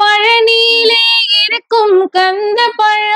பழனியிலே இருக்கும் கந்த பழ